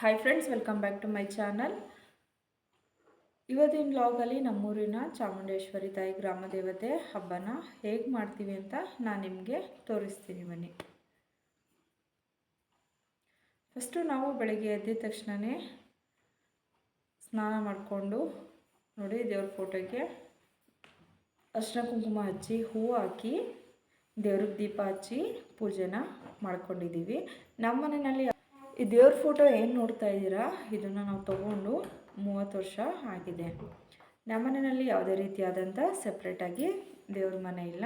Hi friends welcome back to my channel ಇವತ್ತಿನ ವ್ಲಾಗಲ್ಲಿ ನಮ್ಮೂರಿನ ಚಾಮುಂಡೇಶ್ವರಿ ತಾಯಿ ಗ್ರಾಮ ದೇವತೆ ಹಬ್ಬನ ಹೇಗೆ ಮಾಡ್ತೀವಿ ಅಂತ ನಾನು ನಿಮಗೆ ತೋರಿಸ್ತೀನಿ ಬನ್ನಿ. ಫಸ್ಟು ನಾವು ಬೆಳಗ್ಗೆ ಎದ್ದಿದ ತಕ್ಷಣವೇ ಸ್ನಾನ ಮಾಡಿಕೊಂಡು ನೋಡಿ ದೇವ್ರ ಫೋಟೋಗೆ ಅರ್ಶಿನ ಕುಂಕುಮ ಹಚ್ಚಿ, ಹೂವು ಹಾಕಿ, ದೇವ್ರಿಗೆ ದೀಪ ಹಚ್ಚಿ ಪೂಜೆನ ಮಾಡ್ಕೊಂಡಿದ್ದೀವಿ. ನಮ್ಮ ಮನೆಯಲ್ಲಿ ಈ ದೇವ್ರ ಫೋಟೋ ಏನು ನೋಡ್ತಾ ಇದ್ದೀರಾ? ಇದನ್ನು ನಾವು ತಗೊಂಡು ಮೂವತ್ತು ವರ್ಷ ಆಗಿದೆ. ನಮ್ಮ ಮನೆಯಲ್ಲಿ ಯಾವುದೇ ರೀತಿಯಾದಂಥ ಸಪ್ರೇಟಾಗಿ ದೇವ್ರ ಮನೆ ಇಲ್ಲ.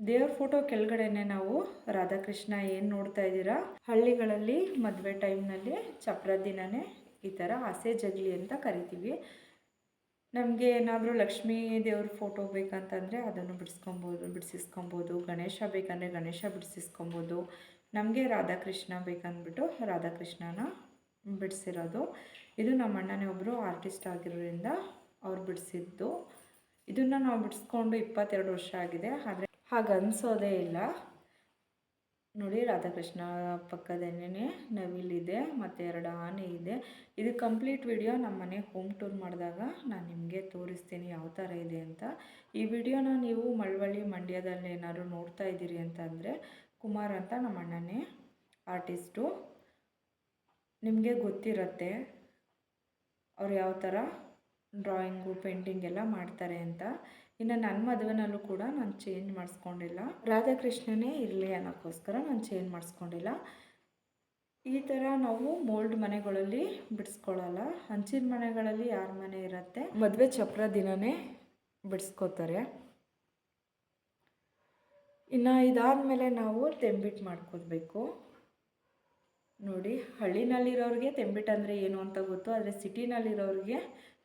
ದೇವ್ರ ಫೋಟೋ ಕೆಳಗಡೆನೆ ನಾವು ರಾಧಾಕೃಷ್ಣ ಏನು ನೋಡ್ತಾ ಇದ್ದೀರಾ? ಹಳ್ಳಿಗಳಲ್ಲಿ ಮದುವೆ ಟೈಮ್ನಲ್ಲಿ ಚಪ್ರ ದಿನನೇ ಈ ಥರ ಹಸೆ ಜಗಲಿ ಅಂತ ಕರಿತೀವಿ. ನಮಗೆ ಏನಾದರೂ ಲಕ್ಷ್ಮೀ ದೇವ್ರ ಫೋಟೋ ಬೇಕಂತಂದರೆ ಅದನ್ನು ಬಿಡಿಸ್ಕೊಬೋದು, ಬಿಡಿಸಿಸ್ಕೊಬೋದು. ಗಣೇಶ ಬೇಕಂದರೆ ಗಣೇಶ ಬಿಡಿಸಿಸ್ಕೊಬೋದು. ನಮಗೆ ರಾಧಾಕೃಷ್ಣ ಬೇಕಂದ್ಬಿಟ್ಟು ರಾಧಾಕೃಷ್ಣನ ಬಿಡಿಸಿರೋದು. ಇದು ನಮ್ಮ ಅಣ್ಣನೇ ಒಬ್ಬರು ಆರ್ಟಿಸ್ಟ್ ಆಗಿರೋದ್ರಿಂದ ಅವ್ರು ಬಿಡಿಸಿದ್ದು. ಇದನ್ನು ನಾವು ಬಿಡಿಸ್ಕೊಂಡು ಇಪ್ಪತ್ತೆರಡು ವರ್ಷ ಆಗಿದೆ. ಆದರೆ ಹಾಗೆ ಅನಿಸೋದೇ ಇಲ್ಲ. ನೋಡಿ, ರಾಧಾಕೃಷ್ಣ ಪಕ್ಕದಲ್ಲೇ ನವಿಲಿದೆ ಮತ್ತು ಎರಡು ಆನೆ ಇದೆ. ಇದು ಕಂಪ್ಲೀಟ್ ವಿಡಿಯೋ ನಮ್ಮ ಮನೆ ಹೋಮ್ ಟೂರ್ ಮಾಡಿದಾಗ ನಾನು ನಿಮಗೆ ತೋರಿಸ್ತೀನಿ ಯಾವ ಥರ ಇದೆ ಅಂತ. ಈ ವಿಡಿಯೋನ ನೀವು ಮಳವಳ್ಳಿ ಮಂಡ್ಯದಲ್ಲಿ ಏನಾದರೂ ನೋಡ್ತಾ ಇದ್ದೀರಿ ಅಂತಂದರೆ ಕುಮಾರ್ ಅಂತ ನಮ್ಮ ಅಣ್ಣನೇ ಆರ್ಟಿಸ್ಟು ನಿಮಗೆ ಗೊತ್ತಿರುತ್ತೆ ಅವ್ರು ಯಾವ ಥರ ಡ್ರಾಯಿಂಗು ಪೇಂಟಿಂಗ್ ಎಲ್ಲ ಮಾಡ್ತಾರೆ ಅಂತ. ಇನ್ನು ನನ್ನ ಮದುವೆನಲ್ಲೂ ಕೂಡ ನಾನು ಚೇಂಜ್ ಮಾಡಿಸ್ಕೊಂಡಿಲ್ಲ. ರಾಧಾಕೃಷ್ಣನೇ ಇರಲಿ ಅನ್ನೋಕ್ಕೋಸ್ಕರ ನಾನು ಚೇಂಜ್ ಮಾಡಿಸ್ಕೊಂಡಿಲ್ಲ. ಈ ಥರ ನಾವು ಮೋಲ್ಡ್ ಮನೆಗಳಲ್ಲಿ ಬಿಡಿಸ್ಕೊಳ್ಳಲ್ಲ. ಹಂಚಿನ ಮನೆಗಳಲ್ಲಿ ಯಾರ ಮನೆ ಇರುತ್ತೆ? ಮದುವೆ ಚಪ್ರ ದಿನವೇ ಬಿಡಿಸ್ಕೋತಾರೆ. ಇನ್ನು ಇದಾದಮೇಲೆ ನಾವು ತೆಂಬಿಟ್ಟು ಮಾಡ್ಕೋಬೇಕು ನೋಡಿ, ಹಳ್ಳಿನಲ್ಲಿರೋರಿಗೆ ತೆಂಬಿಟ್ಟು ಅಂದರೆ ಏನು ಅಂತ ಗೊತ್ತು, ಆದರೆ ಸಿಟಿನಲ್ಲಿರೋರಿಗೆ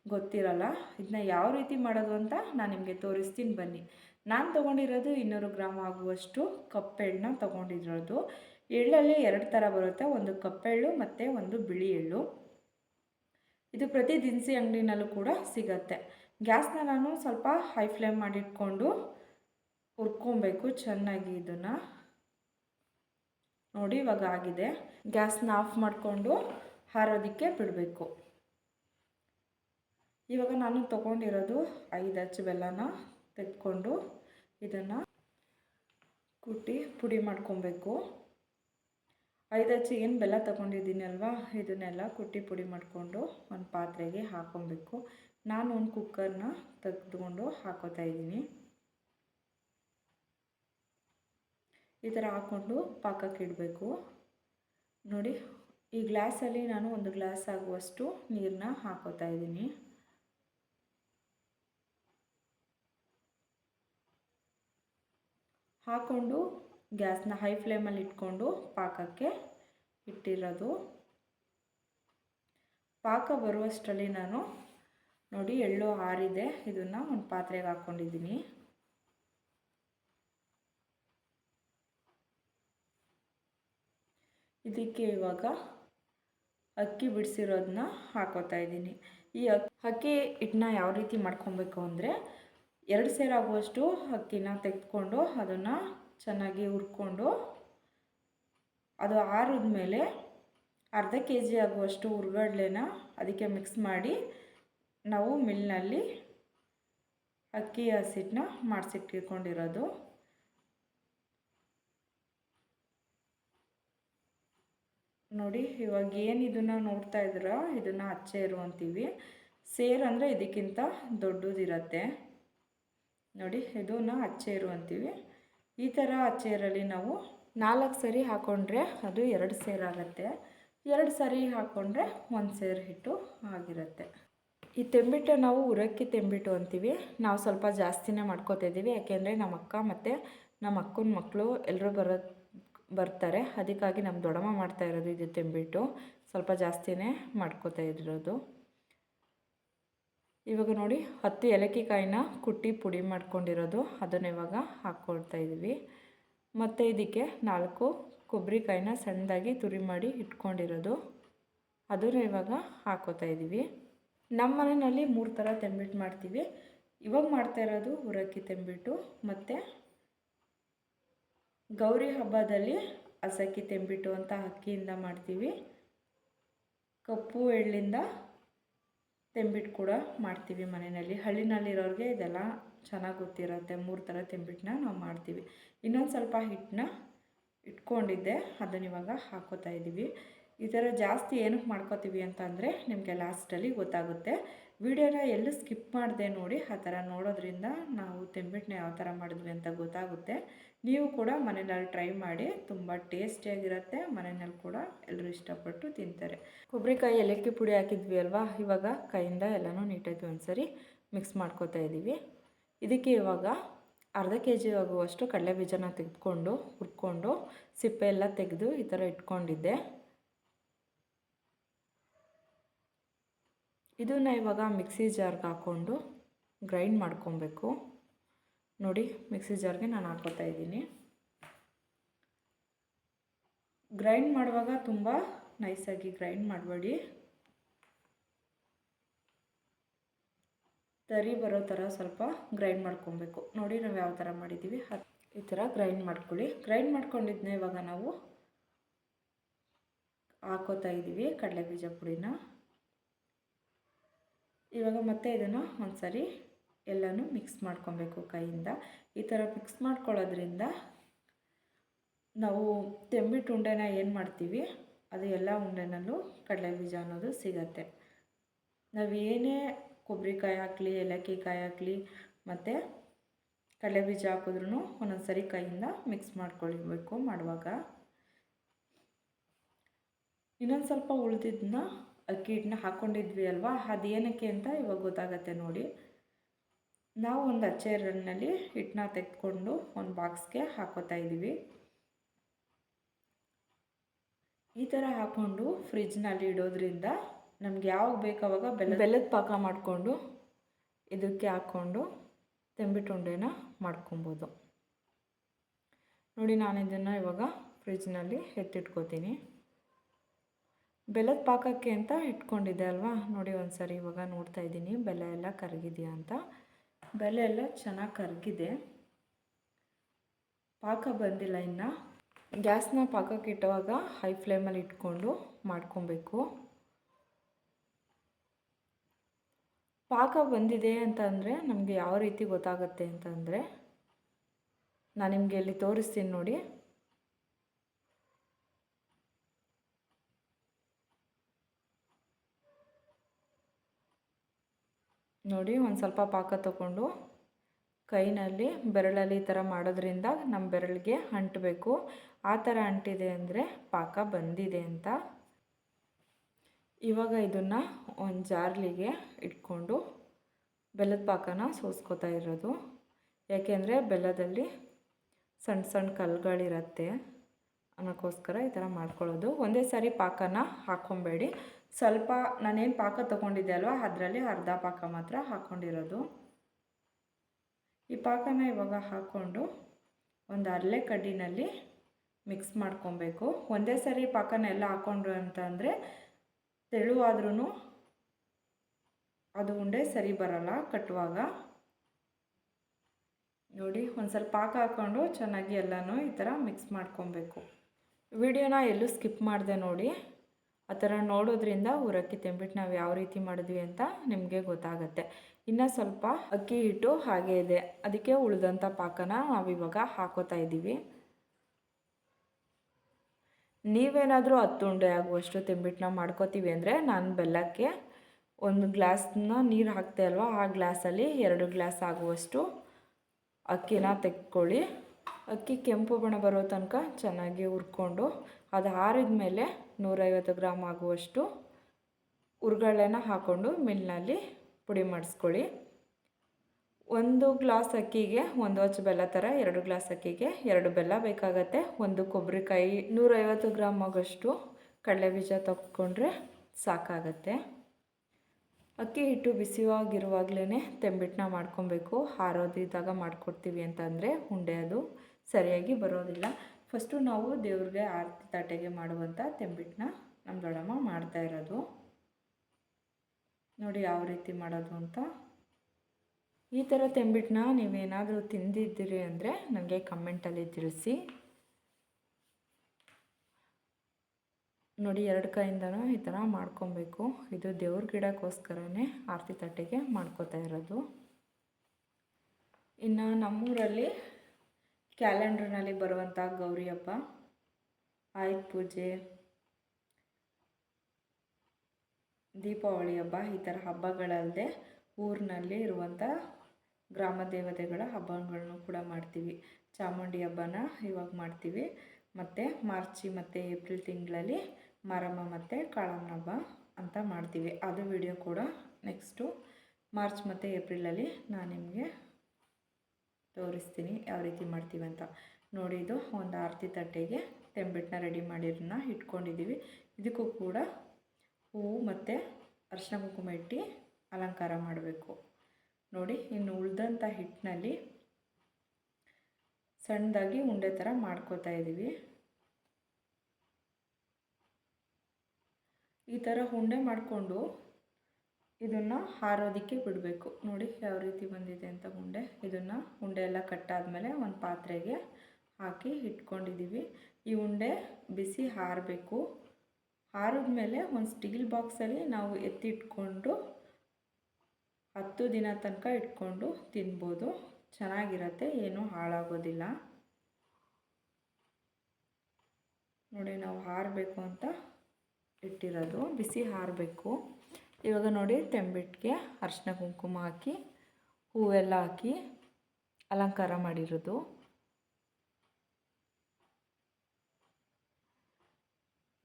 ಗೊತ್ತಿರಲ್ಲ. ಇದನ್ನ ಯಾವ ರೀತಿ ಮಾಡೋದು ಅಂತ ನಾನು ನಿಮಗೆ ತೋರಿಸ್ತೀನಿ ಬನ್ನಿ. ನಾನು ತೊಗೊಂಡಿರೋದು ಇನ್ನೂರು ಗ್ರಾಮ್ ಆಗುವಷ್ಟು ಕಪ್ಪೆಳ್ಳನ್ನ ತೊಗೊಂಡಿರೋದು. ಎಳ್ಳಲ್ಲಿ ಎರಡು ಥರ ಬರುತ್ತೆ. ಒಂದು ಕಪ್ಪೆಳ್ಳು ಮತ್ತು ಒಂದು ಬಿಳಿ ಎಳ್ಳು. ಇದು ಪ್ರತಿ ದಿನಸಿ ಅಂಗಡಿನಲ್ಲೂ ಕೂಡ ಸಿಗತ್ತೆ. ಗ್ಯಾಸ್ನ ನಾನು ಸ್ವಲ್ಪ ಹೈ ಫ್ಲೇಮ್ ಮಾಡಿಟ್ಕೊಂಡು ಹುರ್ಕೊಬೇಕು ಚೆನ್ನಾಗಿ ಇದನ್ನು. ನೋಡಿ ಇವಾಗ ಆಗಿದೆ. ಗ್ಯಾಸ್ನ ಆಫ್ ಮಾಡಿಕೊಂಡು ಹಾರೋದಕ್ಕೆ ಬಿಡಬೇಕು. ಇವಾಗ ನಾನು ತೊಗೊಂಡಿರೋದು ಐದು ಅಚ್ಚು ಬೆಲ್ಲನ ತೆಗೆದುಕೊಂಡು ಇದನ್ನು ಕುಟ್ಟಿ ಪುಡಿ ಮಾಡ್ಕೊಬೇಕು. ಐದು ಅಚ್ಚು ಏನು ಬೆಲ್ಲ ತಗೊಂಡಿದ್ದೀನಿ ಅಲ್ವಾ ಇದನ್ನೆಲ್ಲ ಕುಟ್ಟಿ ಪುಡಿ ಮಾಡಿಕೊಂಡು ಒಂದು ಪಾತ್ರೆಗೆ ಹಾಕೊಬೇಕು. ನಾನು ಒಂದು ಕುಕ್ಕರ್ನ ತೆಗೆದುಕೊಂಡು ಹಾಕೋತಾ ಇದ್ದೀನಿ. ಈ ಥರ ಹಾಕ್ಕೊಂಡು ಪಾಕಕ್ಕೆ ಇಡಬೇಕು. ನೋಡಿ, ಈ ಗ್ಲಾಸಲ್ಲಿ ನಾನು ಒಂದು ಗ್ಲಾಸ್ ಆಗುವಷ್ಟು ನೀರನ್ನ ಹಾಕೋತಾ ಇದ್ದೀನಿ. ಹಾಕ್ಕೊಂಡು ಗ್ಯಾಸ್ನ ಹೈ ಫ್ಲೇಮಲ್ಲಿ ಇಟ್ಕೊಂಡು ಪಾಕಕ್ಕೆ ಇಟ್ಟಿರೋದು. ಪಾಕ ಬರುವಷ್ಟರಲ್ಲಿ ನಾನು ನೋಡಿ ಎಳ್ಳು ಆರಿದೆ. ಇದನ್ನು ಒಂದು ಪಾತ್ರೆಗೆ ಹಾಕ್ಕೊಂಡಿದ್ದೀನಿ ಇದಕ್ಕೆ ಇವಾಗ ಅಕ್ಕಿ ಬಿಡಿಸಿರೋದನ್ನ ಹಾಕೋತಾ ಇದ್ದೀನಿ. ಈ ಅಕ್ಕಿ ಹಿಟ್ಟನ್ನ ಯಾವ ರೀತಿ ಮಾಡ್ಕೊಬೇಕು ಅಂದರೆ ಎರಡು ಸೇರಾಗುವಷ್ಟು ಅಕ್ಕಿನ ತೆಗೆದುಕೊಂಡು ಅದನ್ನು ಚೆನ್ನಾಗಿ ಹುರ್ಕೊಂಡು ಅದು ಆರಿದ ಮೇಲೆ ಅರ್ಧ ಕೆ ಜಿ ಆಗುವಷ್ಟು ಹುರ್ಗಡ್ಲೆನ ಅದಕ್ಕೆ ಮಿಕ್ಸ್ ಮಾಡಿ ನಾವು ಮಿಲ್ನಲ್ಲಿ ಅಕ್ಕಿ ಹಸಿಟ್ಟನ್ನ ಮಾಡಿಸಿಟ್ಟಿಕೊಂಡಿರೋದು ನೋಡಿ, ಇವಾಗ ಏನು ಇದನ್ನು ನೋಡ್ತಾ ಇದ್ದೀರಾ? ಇದನ್ನು ಇರು ಅಂತೀವಿ ಸೇರು ಅಂದರೆ ಇದಕ್ಕಿಂತ ದೊಡ್ಡದಿರತ್ತೆ. ನೋಡಿ, ಇದನ್ನು ಅಚ್ಚೇರು ಅಂತೀವಿ. ಈ ಥರ ಅಚ್ಚೇರಲ್ಲಿ ನಾವು ನಾಲ್ಕು ಸರಿ ಹಾಕ್ಕೊಂಡ್ರೆ ಅದು ಎರಡು ಸೇರಾಗತ್ತೆ ಎರಡು ಸರಿ ಹಾಕ್ಕೊಂಡ್ರೆ ಒಂದು ಸೇರು ಹಿಟ್ಟು ಆಗಿರುತ್ತೆ. ಈ ತೆಂಬಿಟ್ಟು ನಾವು ಉರಕ್ಕಿ ತೆಂಬಿಟ್ಟು ಅಂತೀವಿ. ನಾವು ಸ್ವಲ್ಪ ಜಾಸ್ತಿನೇ ಮಾಡ್ಕೋತಿದ್ದೀವಿ ಯಾಕೆಂದರೆ ನಮ್ಮ ಅಕ್ಕ ಮತ್ತು ನಮ್ಮ ಅಕ್ಕನ ಮಕ್ಕಳು ಎಲ್ಲರೂ ಬರೋ, ಬರ್ತಾರೆ. ಅದಕ್ಕಾಗಿ ನಮ್ಮ ದೊಡಮ್ಮ ಮಾಡ್ತಾ ಇರೋದು ಇದು ತೆಂಬಿಟ್ಟು. ಸ್ವಲ್ಪ ಜಾಸ್ತಿನೇ ಮಾಡ್ಕೋತಾ ಇರೋದು. ಇವಾಗ ನೋಡಿ ಹತ್ತು ಏಲಕ್ಕಿ ಕಾಯಿನ ಕುಟ್ಟಿ ಪುಡಿ ಮಾಡ್ಕೊಂಡಿರೋದು. ಅದನ್ನು ಇವಾಗ ಹಾಕ್ಕೊಳ್ತಾ ಇದ್ದೀವಿ. ಮತ್ತು ಇದಕ್ಕೆ ನಾಲ್ಕು ಕೊಬ್ಬರಿಕಾಯಿನ ಸಣ್ಣದಾಗಿ ತುರಿ ಮಾಡಿ ಇಟ್ಕೊಂಡಿರೋದು. ಅದನ್ನು ಇವಾಗ ಹಾಕೋತಾ ಇದ್ದೀವಿ. ನಮ್ಮ ಮನೆಯಲ್ಲಿ ಮೂರು ಥರ ತೆಂಬಿಟ್ಟು ಮಾಡ್ತೀವಿ. ಇವಾಗ ಮಾಡ್ತಾ ಇರೋದು ಉರಕ್ಕಿ ತೆಂಬಿಟ್ಟು ಮತ್ತು ಗೌರಿ ಹಬ್ಬದಲ್ಲಿ ಹಸಕ್ಕಿ ತೆಂಬಿಟ್ಟು ಅಂತ ಅಕ್ಕಿಯಿಂದ ಮಾಡ್ತೀವಿ. ಕಪ್ಪು ಎಳ್ಳಿಂದ ತೆಂಬಿಟ್ಟು ಕೂಡ ಮಾಡ್ತೀವಿ ಮನೆಯಲ್ಲಿ. ಹಳ್ಳಿನಲ್ಲಿರೋರಿಗೆ ಇದೆಲ್ಲ ಚೆನ್ನಾಗಿ ಗೊತ್ತಿರುತ್ತೆ. ಮೂರು ಥರ ತೆಂಬಿಟ್ಟನ್ನ ನಾವು ಮಾಡ್ತೀವಿ. ಇನ್ನೊಂದು ಸ್ವಲ್ಪ ಹಿಟ್ಟನ್ನ ಇಟ್ಕೊಂಡಿದ್ದೆ. ಅದನ್ನ ಇವಾಗ ಹಾಕೋತಾ ಇದ್ದೀವಿ ಈ ಥರ ಜಾಸ್ತಿ ಏನಕ್ಕೆ ಮಾಡ್ಕೋತೀವಿ ಅಂತಂದರೆ ನಿಮಗೆ ಲಾಸ್ಟಲ್ಲಿ ಗೊತ್ತಾಗುತ್ತೆ. ವಿಡಿಯೋನ ಎಲ್ಲೂ ಸ್ಕಿಪ್ ಮಾಡಿದೆ ನೋಡಿ, ಆ ಥರ ನೋಡೋದ್ರಿಂದ ನಾವು ತೆಂಬಿಟ್ಟನ್ನ ಯಾವ ಥರ ಮಾಡಿದ್ವಿ ಅಂತ ಗೊತ್ತಾಗುತ್ತೆ. ನೀವು ಕೂಡ ಮನೆಯಲ್ಲಿ ಟ್ರೈ ಮಾಡಿ, ತುಂಬ ಟೇಸ್ಟಿಯಾಗಿರುತ್ತೆ ಮನೆಯಲ್ಲಿ ಕೂಡ ಎಲ್ಲರೂ ಇಷ್ಟಪಟ್ಟು ತಿಂತಾರೆ. ಕೊಬ್ಬರಿಕಾಯಿ ಏಲಕ್ಕಿ ಪುಡಿ ಹಾಕಿದ್ವಿ ಅಲ್ವಾ? ಇವಾಗ ಕೈಯಿಂದ ಎಲ್ಲನೂ ನೀಟಾಗಿ ಒಂದ್ಸರಿ ಮಿಕ್ಸ್ ಮಾಡ್ಕೋತಾ ಇದ್ದೀವಿ ಇದಕ್ಕೆ ಇವಾಗ ಅರ್ಧ ಕೆ ಜಿ ಆಗುವಷ್ಟು ಕಡಲೆ ಬೀಜನ ತೆಗೆದುಕೊಂಡು, ಹುರ್ಕೊಂಡು, ಸಿಪ್ಪೆ ಎಲ್ಲ ತೆಗೆದು ಈ ಥರ ಇಟ್ಕೊಂಡಿದ್ದೆ. ಇದನ್ನು ಇವಾಗ ಮಿಕ್ಸಿ ಜಾರ್ಗೆ ಹಾಕ್ಕೊಂಡು ಗ್ರೈಂಡ್ ಮಾಡ್ಕೊಬೇಕು. ನೋಡಿ, ಮಿಕ್ಸಿ ಜಾರ್ಗೆ ನಾನು ಹಾಕೋತಾ ಇದ್ದೀನಿ. ಗ್ರೈಂಡ್ ಮಾಡುವಾಗ ತುಂಬ ನೈಸಾಗಿ ಗ್ರೈಂಡ್ ಮಾಡಬೇಡಿ. ತರಿ ಬರೋ ಥರ ಸ್ವಲ್ಪ ಗ್ರೈಂಡ್ ಮಾಡ್ಕೊಬೇಕು. ನೋಡಿ, ನಾವು ಯಾವ ಥರ ಮಾಡಿದ್ದೀವಿ. ಈ ಥರ ಗ್ರೈಂಡ್ ಮಾಡ್ಕೊಳ್ಳಿ. ಗ್ರೈಂಡ್ ಮಾಡ್ಕೊಂಡಿದ್ನ ಇವಾಗ ನಾವು ಹಾಕೋತಾ ಇದ್ದೀವಿ ಕಡಲೆ ಬೀಜ ಪುಡಿನ. ಇವಾಗ ಮತ್ತೆ ಇದನ್ನು ಒಂದು ಸರಿ ಎಲ್ಲನೂ ಮಿಕ್ಸ್ ಮಾಡ್ಕೊಬೇಕು ಕೈಯಿಂದ. ಈ ಥರ ಮಿಕ್ಸ್ ಮಾಡ್ಕೊಳ್ಳೋದ್ರಿಂದ ನಾವು ತೆಂಬಿಟ್ಟು ಉಂಡೆನ ಏನು ಮಾಡ್ತೀವಿ? ಅದು ಎಲ್ಲ ಉಂಡೆನಲ್ಲೂ ಕಡಲೆ ಬೀಜ ಅನ್ನೋದು ಸಿಗತ್ತೆ. ನಾವು ಏನೇ ಕೊಬ್ಬರಿಕಾಯಿ ಹಾಕಲಿ ಏಲಕ್ಕಿ ಕಾಯಿ ಹಾಕಲಿ, ಮತ್ತು ಕಡಲೆ ಬೀಜ ಹಾಕಿದ್ರೂ ಒಂದೊಂದು ಸರಿ ಕೈಯಿಂದ ಮಿಕ್ಸ್ ಮಾಡ್ಕೊಳ್ಬೇಕು ಮಾಡುವಾಗ. ಇನ್ನೊಂದು ಸ್ವಲ್ಪ ಉಳಿದಿದ್ದನ್ನ ಅಕ್ಕಿ ಹಿಟ್ಟನ್ನ ಹಾಕ್ಕೊಂಡಿದ್ವಿ ಅಲ್ವಾ? ಅದೇನಕ್ಕೆ ಅಂತ ಇವಾಗ ಗೊತ್ತಾಗತ್ತೆ ನೋಡಿ. ನಾವು ಒಂದು ಅಚ್ಚೇರಿನಲ್ಲಿ ಹಿಟ್ಟನ್ನ ತೆಗೆದುಕೊಂಡು ಒಂದು ಬಾಕ್ಸ್ಗೆ ಹಾಕೋತಾ ಇದ್ದೀವಿ. ಈ ಥರ ಹಾಕ್ಕೊಂಡು ಫ್ರಿಜ್ನಲ್ಲಿ ಇಡೋದ್ರಿಂದ ನಮ್ಗೆ ಯಾವಾಗ ಬೇಕಾವಾಗ ಬೆಲ್ಲ ಬೆಲ್ಲದ ಪಾಕ ಮಾಡಿಕೊಂಡು ಇದಕ್ಕೆ ಹಾಕ್ಕೊಂಡು ತೆಂಬಿಟ್ಟು ಉಂಡೆನ ಮಾಡ್ಕೊಬೋದು. ನೋಡಿ ನಾನು ಇದನ್ನು ಇವಾಗ ಫ್ರಿಜ್ನಲ್ಲಿ ಎತ್ತಿಟ್ಕೋತೀನಿ. ಬೆಲ್ಲದ ಪಾಕಕ್ಕೆ ಅಂತ ಇಟ್ಕೊಂಡಿದ್ದೆ ಅಲ್ವಾ? ನೋಡಿ ಒಂದು ಸರಿ ಇವಾಗ ನೋಡ್ತಾ ಇದ್ದೀನಿ. ಬೆಲ್ಲ ಎಲ್ಲ ಕರಗಿದೆಯಾ ಅಂತ. ಬೆಲ್ಲ ಎಲ್ಲ ಚೆನ್ನಾಗಿ ಕರಗಿದೆ. ಪಾಕ ಬಂದಿಲ್ಲ ಇನ್ನು. ಗ್ಯಾಸ್ನ ಪಾಕಕ್ಕೆ ಇಟ್ಟುವಾಗ ಹೈ ಫ್ಲೇಮಲ್ಲಿ ಇಟ್ಕೊಂಡು ಮಾಡ್ಕೊಬೇಕು. ಪಾಕ ಬಂದಿದೆ ಅಂತ ಅಂದರೆ ನಮಗೆ ಯಾವ ರೀತಿ ಗೊತ್ತಾಗುತ್ತೆ ಅಂತಂದರೆ ನಾನು ನಿಮಗೆ ಇಲ್ಲಿ ತೋರಿಸ್ತೀನಿ ನೋಡಿ. ನೋಡಿ, ಒಂದು ಸ್ವಲ್ಪ ಪಾಕ ತಗೊಂಡು ಕೈನಲ್ಲಿ ಬೆರಳಲ್ಲಿ ಈ ಥರ ಮಾಡೋದ್ರಿಂದ ನಮ್ಮ ಬೆರಳಿಗೆ ಅಂಟಬೇಕು. ಆ ಥರ ಅಂಟಿದೆ ಅಂದರೆ ಪಾಕ ಬಂದಿದೆ ಅಂತ. ಇವಾಗ ಇದನ್ನು ಒಂದು ಜಾರ್ಲಿಗೆ ಇಟ್ಕೊಂಡು ಬೆಲ್ಲದ ಪಾಕನ ಸೋಸ್ಕೋತಾ ಇರೋದು. ಯಾಕೆಂದರೆ ಬೆಲ್ಲದಲ್ಲಿ ಸಣ್ಣ ಸಣ್ಣ ಕಲ್ಲುಗಳಿರತ್ತೆ ಅನ್ನೋಕ್ಕೋಸ್ಕರ ಈ ಥರ ಮಾಡ್ಕೊಳ್ಳೋದು. ಒಂದೇ ಸಾರಿ ಪಾಕನ ಹಾಕ್ಕೊಬೇಡಿ. ಸ್ವಲ್ಪ ನಾನೇನು ಪಾಕ ತೊಗೊಂಡಿದ್ದೆ ಅಲ್ವಾ, ಅದರಲ್ಲಿ ಅರ್ಧ ಪಾಕ ಮಾತ್ರ ಹಾಕ್ಕೊಂಡಿರೋದು ಈ ಪಾಕನ ಇವಾಗ ಹಾಕ್ಕೊಂಡು ಒಂದು ಅರಳೆ ಕಡ್ಡಿನಲ್ಲಿ ಮಿಕ್ಸ್ ಮಾಡ್ಕೊಬೇಕು. ಒಂದೇ ಸರಿ ಪಾಕನ ಎಲ್ಲ ಹಾಕ್ಕೊಂಡ್ರು ಅಂತಂದರೆ ತೆಳುವಾದ್ರೂ ಅದು ಉಂಡೆ ಸರಿ ಬರಲ್ಲ ಕಟ್ಟುವಾಗ ನೋಡಿ, ಒಂದು ಸ್ವಲ್ಪ ಪಾಕ ಹಾಕ್ಕೊಂಡು ಚೆನ್ನಾಗಿ ಎಲ್ಲನೂ ಈ ಥರ ಮಿಕ್ಸ್ ಮಾಡ್ಕೊಬೇಕು. ವಿಡಿಯೋನ ಎಲ್ಲೂ ಸ್ಕಿಪ್ ಮಾಡಿದೆ ನೋಡಿ. ಆ ಥರ ನೋಡೋದ್ರಿಂದ ಊರಕ್ಕಿ ತೆಂಬಿಟ್ಟು ನಾವು ಯಾವ ರೀತಿ ಮಾಡಿದ್ವಿ ಅಂತ ನಿಮಗೆ ಗೊತ್ತಾಗುತ್ತೆ. ಇನ್ನು ಸ್ವಲ್ಪ ಅಕ್ಕಿ ಹಿಟ್ಟು ಹಾಗೆ ಇದೆ. ಅದಕ್ಕೆ ಉಳಿದಂಥ ಪಾಕನ ನಾವಿವಾಗ ಹಾಕೋತಾ ಇದ್ದೀವಿ. ನೀವೇನಾದರೂ ಹತ್ತು ಉಂಡೆ ಆಗುವಷ್ಟು ನಾವು ಮಾಡ್ಕೋತೀವಿ ಅಂದರೆ ನಾನು ಬೆಲ್ಲಕ್ಕೆ ಒಂದು ಗ್ಲಾಸ್ನ ನೀರು ಹಾಕ್ತೆ ಅಲ್ವಾ? ಆ ಗ್ಲಾಸಲ್ಲಿ ಎರಡು ಗ್ಲಾಸ್ ಆಗುವಷ್ಟು ಅಕ್ಕಿನ ತೆಕ್ಕೊಳ್ಳಿ. ಅಕ್ಕಿ ಕೆಂಪು ಬಣ್ಣ ಬರೋ ತನಕ ಚೆನ್ನಾಗಿ ಹುರ್ಕೊಂಡು ಅದು ಆರಿದ ಮೇಲೆ ನೂರೈವತ್ತು ಗ್ರಾಮ್ ಆಗುವಷ್ಟು ಉರುಗಳೆನ ಹಾಕ್ಕೊಂಡು ಮಿಲ್ನಲ್ಲಿ ಪುಡಿ ಮಾಡಿಸ್ಕೊಳ್ಳಿ. ಒಂದು ಗ್ಲಾಸ್ ಅಕ್ಕಿಗೆ ಒಂದು ಹೊಚ್ಚು ಬೆಲ್ಲ ಥರ, ಎರಡು ಗ್ಲಾಸ್ ಅಕ್ಕಿಗೆ ಎರಡು ಬೆಲ್ಲ ಬೇಕಾಗತ್ತೆ. ಒಂದು ಕೊಬ್ಬರಿಕಾಯಿ ನೂರೈವತ್ತು ಗ್ರಾಮ್ ಆಗೋಷ್ಟು ಕಡಲೆ ಬೀಜ ತಗೊಂಡ್ರೆ ಸಾಕಾಗತ್ತೆ. ಅಕ್ಕಿ ಹಿಟ್ಟು ಬಿಸಿಯಾಗಿರುವಾಗಲೇ ತೆಂಬಿಟ್ಟನ್ನ ಮಾಡ್ಕೊಬೇಕು. ಹಾರೋದಿದ್ದಾಗ ಮಾಡಿಕೊಡ್ತೀವಿ ಅಂತಂದರೆ ಉಂಡೆ ಅದು ಸರಿಯಾಗಿ ಬರೋದಿಲ್ಲ. ಫಸ್ಟು ನಾವು ದೇವ್ರಿಗೆ ಆರತಿ ತಟ್ಟೆಗೆ ಮಾಡುವಂಥ ತೆಂಬಿಟ್ಟನ್ನ ನಮ್ಮ ದೊಡ್ಡಮ್ಮ ಮಾಡ್ತಾ ಇರೋದು. ನೋಡಿ ಯಾವ ರೀತಿ ಮಾಡೋದು ಅಂತ. ಈ ಥರ ತೆಂಬಿಟ್ಟನ್ನ ನೀವೇನಾದರೂ ತಿಂದಿದ್ದೀರಿ ಅಂದರೆ ನನಗೆ ಕಮೆಂಟಲ್ಲಿ ತಿಳಿಸಿ. ನೋಡಿ ಎರಡು ಕೈಯಿಂದನೂ ಈ ಥರ ಮಾಡ್ಕೊಬೇಕು. ಇದು ದೇವ್ರ ಗಿಡಕ್ಕೋಸ್ಕರನೇ ಆರತಿ ತಟ್ಟೆಗೆ ಮಾಡ್ಕೋತಾ ಇರೋದು. ಇನ್ನು ನಮ್ಮೂರಲ್ಲಿ ಕ್ಯಾಲೆಂಡ್ರ್ನಲ್ಲಿ ಬರುವಂಥ ಗೌರಿ ಹಬ್ಬ ಆಯುಧ ಪೂಜೆ, ದೀಪಾವಳಿ ಹಬ್ಬ ಈ ಥರ ಹಬ್ಬಗಳಲ್ಲದೆ ಊರಿನಲ್ಲಿ ಇರುವಂಥ ಗ್ರಾಮ ದೇವತೆಗಳ ಹಬ್ಬಗಳನ್ನು ಕೂಡ ಮಾಡ್ತೀವಿ. ಚಾಮುಂಡಿ ಹಬ್ಬನ ಇವಾಗ ಮಾಡ್ತೀವಿ. ಮತ್ತು ಮಾರ್ಚಿ ಮತ್ತು ಏಪ್ರಿಲ್ ತಿಂಗಳಲ್ಲಿ ಮಾರಮ್ಮ ಮತ್ತು ಕಾಳಮ್ಮನ ಹಬ್ಬ ಅಂತ ಮಾಡ್ತೀವಿ. ಅದು ವಿಡಿಯೋ ಕೂಡ ನೆಕ್ಸ್ಟು ಮಾರ್ಚ್ ಮತ್ತು ಏಪ್ರಿಲಲ್ಲಿ ನಾನು ನಿಮಗೆ ತೋರಿಸ್ತೀನಿ ಯಾವ ರೀತಿ ಮಾಡ್ತೀವಿ ಅಂತ. ನೋಡಿ, ಇದು ಒಂದು ಆರತಿ ತಟ್ಟೆಗೆ ತೆಂಬಿಟ್ಟನ್ನ ರೆಡಿ ಮಾಡಿರೋನ್ನ ಇಟ್ಕೊಂಡಿದ್ದೀವಿ. ಇದಕ್ಕೂ ಕೂಡ ಹೂವು ಮತ್ತು ಅರಿಶಿನ ಕುಂಕುಮ ಇಟ್ಟು ಅಲಂಕಾರ ಮಾಡಬೇಕು. ನೋಡಿ, ಇನ್ನು ಉಳಿದಂಥ ಹಿಟ್ಟಿನಲ್ಲಿ ಸಣ್ಣದಾಗಿ ಉಂಡೆ ಥರ ಮಾಡ್ಕೋತಾ ಇದ್ದೀವಿ ಈ ಥರ ಉಂಡೆ ಮಾಡಿಕೊಂಡು ಇದನ್ನು ಹಾರೋದಕ್ಕೆ ಬಿಡಬೇಕು. ನೋಡಿ ಯಾವ ರೀತಿ ಬಂದಿದೆ ಅಂತ ಉಂಡೆ ಇದನ್ನು ಉಂಡೆ ಎಲ್ಲ ಕಟ್ಟಾದಮೇಲೆ ಒಂದು ಪಾತ್ರೆಗೆ ಹಾಕಿ ಇಟ್ಕೊಂಡಿದ್ದೀವಿ ಈ ಉಂಡೆ ಬಿಸಿ ಹಾರಬೇಕು. ಹಾರಿದ್ಮೇಲೆ ಒಂದು ಸ್ಟೀಲ್ ಬಾಕ್ಸಲ್ಲಿ ನಾವು ಎತ್ತಿಟ್ಕೊಂಡು ಹತ್ತು ದಿನ ತನಕ ಇಟ್ಕೊಂಡು ತಿನ್ಬೋದು. ಚೆನ್ನಾಗಿರತ್ತೆ. ಏನೂ ಹಾಳಾಗೋದಿಲ್ಲ. ನೋಡಿ ನಾವು ಹಾರಬೇಕು ಅಂತ ಇಟ್ಟಿರೋದು. ಬಿಸಿ ಹಾರಬೇಕು. ಇವಾಗ ನೋಡಿ ತೆಂಬಿಟ್ಟಿಗೆ ಅರ್ಶಿನ ಕುಂಕುಮ ಹಾಕಿ, ಹೂವೆಲ್ಲ ಹಾಕಿ ಅಲಂಕಾರ ಮಾಡಿರೋದು.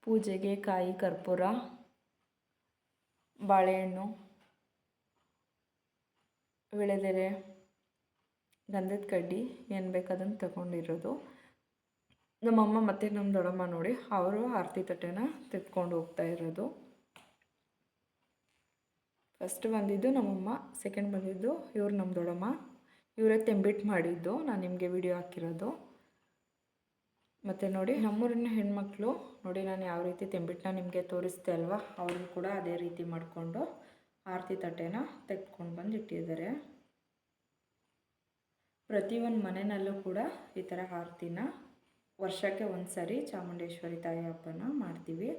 ಪೂಜೆಗೆ ಕಾಯಿ, ಕರ್ಪೂರ, ಬಾಳೆಹಣ್ಣು, ವಿಳೆದೆರೆ, ಗಂಧದ ಕಡ್ಡಿ, ಏನು ಬೇಕು ಅದನ್ನು ತಗೊಂಡಿರೋದು. ನಮ್ಮಮ್ಮ ಮತ್ತು ನಮ್ಮ ದೊಡ್ಡಮ್ಮ ನೋಡಿ, ಅವರು ಆರತಿ ತಟ್ಟೆನ ತೆಗೆದುಕೊಂಡು ಹೋಗ್ತಾ ಇರೋದು. ಫಸ್ಟ್ ಬಂದಿದ್ದು ನಮ್ಮಮ್ಮ ಸೆಕೆಂಡ್ ಬಂದಿದ್ದು ಇವ್ರು ನಮ್ಮ ದೊಡ್ಡಮ್ಮ. ಇವರೇ ತೆಂಬಿಟ್ಟು ಮಾಡಿದ್ದು, ನಾನು ನಿಮಗೆ ವಿಡಿಯೋ ಹಾಕಿರೋದು. ಮತ್ತು ನೋಡಿ, ನಮ್ಮೂರಿನ ಹೆಣ್ಮಕ್ಳು, ನೋಡಿ ನಾನು ಯಾವ ರೀತಿ ತೆಂಬಿಟ್ಟನ್ನ ನಿಮಗೆ ತೋರಿಸ್ತೆ ಅಲ್ವಾ ಅವರು ಕೂಡ ಅದೇ ರೀತಿ ಮಾಡಿಕೊಂಡು ಆರತಿ ತಟ್ಟೆನ ತೆಗೆದುಕೊಂಡು ಬಂದು ಇಟ್ಟಿದ್ದಾರೆ. ಪ್ರತಿಯೊಂದು ಮನೆಯಲ್ಲೂ ಕೂಡ ಈ ಥರ ಆರತಿನ ವರ್ಷಕ್ಕೆ ಒಂದು ಸರಿ ಚಾಮುಂಡೇಶ್ವರಿ ತಾಯಿ ಹಬ್ಬನ ಮಾಡ್ತೀವಿ,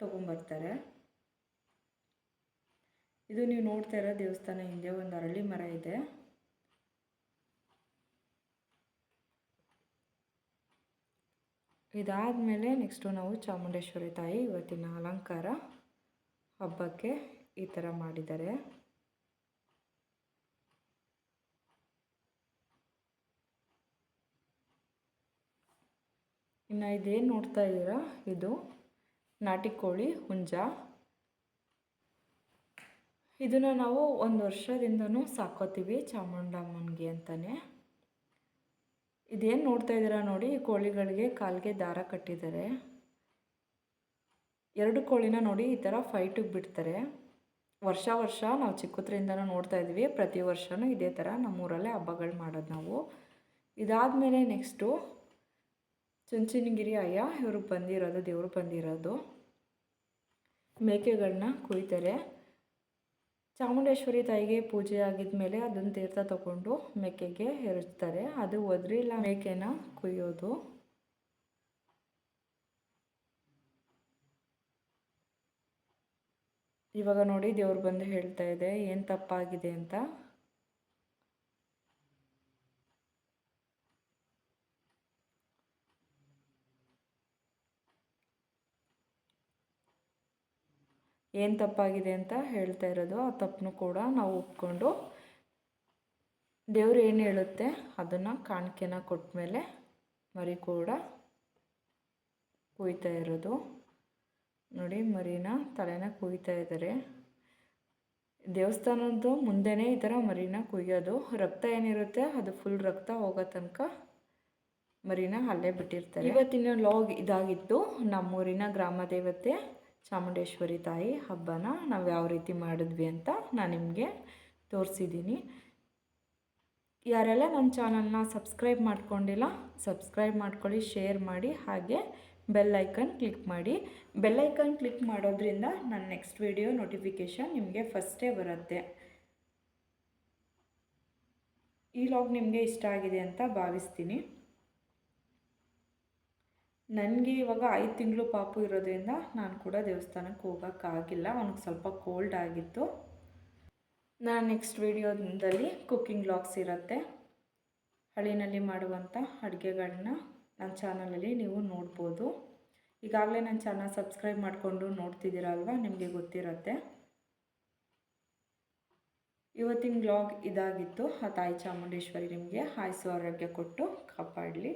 ತೊಗೊಂಬರ್ತಾರೆ. ಇದು ನೀವು ನೋಡ್ತಾ ಇರೋ ದೇವಸ್ಥಾನ ಹಿಂದೆ ಒಂದು ಅರಳಿ ಮರ ಇದೆ. ಇದಾದಮೇಲೆ ನೆಕ್ಸ್ಟು ನಾವು ಚಾಮುಂಡೇಶ್ವರಿ ತಾಯಿ ಇವತ್ತಿನ ಅಲಂಕಾರ ಹಬ್ಬಕ್ಕೆ ಈ ಥರ ಮಾಡಿದ್ದಾರೆ. ಇನ್ನು ಇದೇನು ನೋಡ್ತಾ ಇದ್ದೀರಾ? ಇದು ನಾಟಿ ಕೋಳಿ ಹುಂಜ. ಇದನ್ನು ನಾವು ಒಂದು ವರ್ಷದಿಂದನೂ ಸಾಕೋತೀವಿ ಚಾಮುಂಡಮ್ಮನಿಗೆ ಅಂತಲೇ ಇದೇನು ನೋಡ್ತಾ ಇದ್ದೀರಾ ನೋಡಿ, ಕೋಳಿಗಳಿಗೆ ಕಾಲಿಗೆ ದಾರ ಕಟ್ಟಿದ್ದಾರೆ. ಎರಡು ಕೋಳಿನ ನೋಡಿ ಈ ಥರ ಫೈಟಿಗೆ ಬಿಡ್ತಾರೆ. ವರ್ಷ ವರ್ಷ ನಾವು ಚಿಕ್ಕದ್ರಿಂದನೂ ನೋಡ್ತಾ ಇದ್ವಿ ಪ್ರತಿ ವರ್ಷವೂ ಇದೇ ಥರ ನಮ್ಮೂರಲ್ಲೇ ಹಬ್ಬಗಳು ಮಾಡೋದು ನಾವು. ಇದಾದಮೇಲೆ ನೆಕ್ಸ್ಟು ಚುಂಚನಗಿರಿ ಅಯ್ಯ, ಇವರು ಬಂದಿರೋದು, ದೇವರು ಬಂದಿರೋದು. ಮೇಕೆಗಳನ್ನ ಕುಯ್ತಾರೆ. ಚಾಮುಂಡೇಶ್ವರಿ ತಾಯಿಗೆ ಪೂಜೆ ಆಗಿದ ಮೇಲೆ ಅದನ್ನು ತೀರ್ಥ ತಗೊಂಡು ಮೇಕೆಗೆ ಎರಚ್ತಾರೆ ಅದು ಒದ್ರಿಲ್ಲ ಮೇಕೆನ ಕುಯ್ಯೋದು. ಇವಾಗ ನೋಡಿ ದೇವ್ರು ಬಂದು ಹೇಳ್ತಾ ಇದೆ, ಏನು ತಪ್ಪಾಗಿದೆ ಅಂತ. ಏನು ತಪ್ಪಾಗಿದೆ ಅಂತ ಹೇಳ್ತಾ ಇರೋದು, ಆ ತಪ್ಪನ್ನು ಕೂಡ ನಾವು ಒಪ್ಕೊಂಡು ದೇವ್ರು ಏನು ಹೇಳುತ್ತೆ ಅದನ್ನು ಕಾಣಿಕೆನ ಕೊಟ್ಟ ಮೇಲೆ ಮರಿ ಕೂಡ ಕುಯ್ತಾ ಇರೋದು. ನೋಡಿ, ಮರಿನ ತಲೆನ ಕುಯ್ತಾ ಇದ್ದಾರೆ ದೇವಸ್ಥಾನದ್ದು ಮುಂದೆನೇ ಈ ಥರ ಮರಿನ ಕುಯ್ಯೋದು. ರಕ್ತ ಏನಿರುತ್ತೆ ಅದು ಫುಲ್ ರಕ್ತ ಹೋಗೋ ತನಕ ಮರಿನ ಅಲ್ಲೇ ಬಿಟ್ಟಿರ್ತಾರೆ. ಇವತ್ತಿನ ಲಾಗ್ ಇದಾಗಿತ್ತು. ನಮ್ಮೂರಿನ ಗ್ರಾಮ ದೇವತೆ ಚಾಮುಂಡೇಶ್ವರಿ ತಾಯಿ ಹಬ್ಬನ ನಾವು ಯಾವ ರೀತಿ ಮಾಡಿದ್ವಿ ಅಂತ ನಾನು ನಿಮಗೆ ತೋರಿಸಿದ್ದೀನಿ ಯಾರೆಲ್ಲ ನನ್ನ ಚಾನಲ್ನ ಸಬ್ಸ್ಕ್ರೈಬ್ ಮಾಡ್ಕೊಂಡಿಲ್ಲ ಸಬ್ಸ್ಕ್ರೈಬ್ ಮಾಡ್ಕೊಳ್ಳಿ ಶೇರ್ ಮಾಡಿ, ಹಾಗೆ ಬೆಲ್ ಐಕನ್ ಕ್ಲಿಕ್ ಮಾಡಿ. ಬೆಲ್ ಐಕನ್ ಕ್ಲಿಕ್ ಮಾಡೋದ್ರಿಂದ ನನ್ನ ನೆಕ್ಸ್ಟ್ ವಿಡಿಯೋ ನೋಟಿಫಿಕೇಷನ್ ನಿಮಗೆ ಫಸ್ಟೇ ಬರುತ್ತೆ. ಈ ಲಾಗ್ ನಿಮಗೆ ಇಷ್ಟ ಆಗಿದೆ ಅಂತ ಭಾವಿಸ್ತೀನಿ. ನನಗೆ ಇವಾಗ ಐದು ತಿಂಗಳು ಪಾಪು ಇರೋದ್ರಿಂದ ನಾನು ಕೂಡ ದೇವಸ್ಥಾನಕ್ಕೆ ಹೋಗೋಕ್ಕಾಗಿಲ್ಲ. ಅವನಿಗೆ ಸ್ವಲ್ಪ ಕೋಲ್ಡ್ ಆಗಿತ್ತು. ನಾನು ನೆಕ್ಸ್ಟ್ ವೀಡಿಯೋದಲ್ಲಿ ಕುಕ್ಕಿಂಗ್ ಬ್ಲಾಗ್ಸ್ ಇರುತ್ತೆ. ಹಳ್ಳಿನಲ್ಲಿ ಮಾಡುವಂಥ ಅಡುಗೆಗಳನ್ನ ನನ್ನ ಚಾನಲಲ್ಲಿ ನೀವು ನೋಡ್ಬೋದು. ಈಗಾಗಲೇ ನನ್ನ ಚಾನಲ್ ಸಬ್ಸ್ಕ್ರೈಬ್ ಮಾಡಿಕೊಂಡು ನೋಡ್ತಿದ್ದೀರಲ್ವ? ನಿಮಗೆ ಗೊತ್ತಿರುತ್ತೆ. ಇವತ್ತಿನ ಬ್ಲಾಗ್ ಇದಾಗಿತ್ತು. ಆ ತಾಯಿ ಚಾಮುಂಡೇಶ್ವರಿ ನಿಮಗೆ ಆಯುಸ್ಸು ಆರೋಗ್ಯ ಕೊಟ್ಟು ಕಾಪಾಡಲಿ.